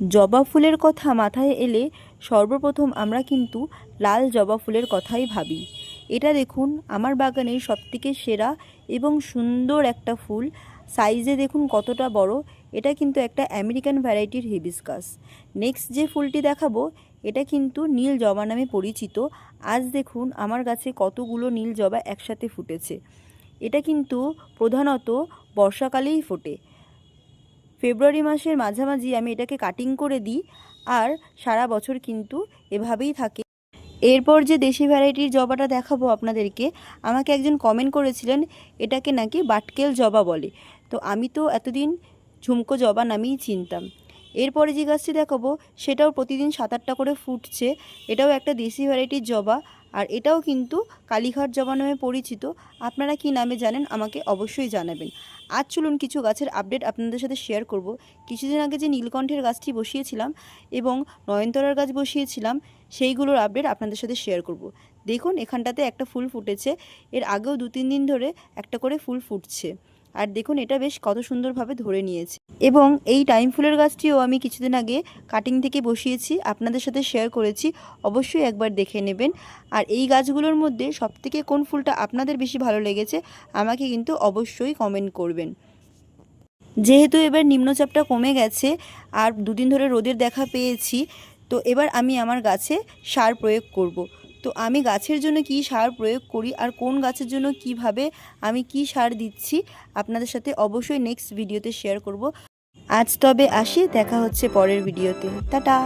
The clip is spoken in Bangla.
জবা ফুলের কথা মাথায় এলে সর্বপ্রথম আমরা কিন্তু লাল জবা ফুলের কথাই ভাবি। এটা দেখুন, আমার বাগানের সবথেকে সেরা এবং সুন্দর একটা ফুল। সাইজে দেখুন কতটা বড়, এটা কিন্তু একটা আমেরিকান ভ্যারাইটির হিবিস্কাস। নেক্সট যে ফুলটি দেখাবো, এটা কিন্তু নীল জবা নামে পরিচিত। আজ দেখুন আমার গাছে কতগুলো নীল জবা একসাথে ফুটেছে। এটা কিন্তু প্রধানত বর্ষাকালেই ফোটে। ফেব্রুয়ারি মাসের মাঝামাঝি আমি এটাকে কাটিং করে দিই, আর সারা বছর কিন্তু এভাবেই থাকে। এরপর যে দেশি ভ্যারাইটির জবাটা দেখাবো আপনাদেরকে, আমাকে একজন কমেন্ট করেছিলেন, এটাকে নাকি বাটকেল জবা বলে। তো আমি তো এতদিন ঝুমকো জবা নামেই চিনতাম। এরপরে যে গাছটি দেখাবো, সেটাও প্রতিদিন সাত আটটা করে ফুটছে। এটাও একটা দেশি ভ্যারাইটির জবা। আর এটাও কিন্তু কালীঘাট জবা নামে পরিচিত। আপনারা কি নামে জানেন আমাকে অবশ্যই জানাবেন। আজ চলুন কিছু গাছের আপডেট আপনাদের সাথে শেয়ার করব। কিছুদিন আগে যে নীলকণ্ঠের গাছটি বসিয়েছিলাম এবং নয়নতরার গাছ বসিয়েছিলাম, সেইগুলোর আপডেট আপনাদের সাথে শেয়ার করব। দেখুন, এখানটাতে একটা ফুল ফুটেছে। এর আগেও দু তিন দিন ধরে একটা করে ফুল ফুটছে। আর দেখুন, এটা বেশ কত সুন্দরভাবে ধরে নিয়েছে। এবং এই টাইম ফুলের গাছটিও আমি কিছুদিন আগে কাটিং থেকে বসিয়েছি, আপনাদের সাথে শেয়ার করেছি, অবশ্যই একবার দেখে নেবেন। আর এই গাছগুলোর মধ্যে সবথেকে কোন ফুলটা আপনাদের বেশি ভালো লেগেছে, আমাকে কিন্তু অবশ্যই কমেন্ট করবেন। যেহেতু এবার নিম্নচাপটা কমে গেছে, আর দুদিন ধরে রোদের দেখা পেয়েছি, তো এবার আমি আমার গাছে সার প্রয়োগ করব। তো আমি গাছের জন্য কি সার প্রয়োগ করি আর কোন গাছের জন্য কীভাবে আমি কি সার দিচ্ছি আপনাদের সাথে অবশ্যই নেক্সট ভিডিওতে শেয়ার করব। আজ তবে আসি, দেখা হচ্ছে পরের ভিডিওতে টাটা!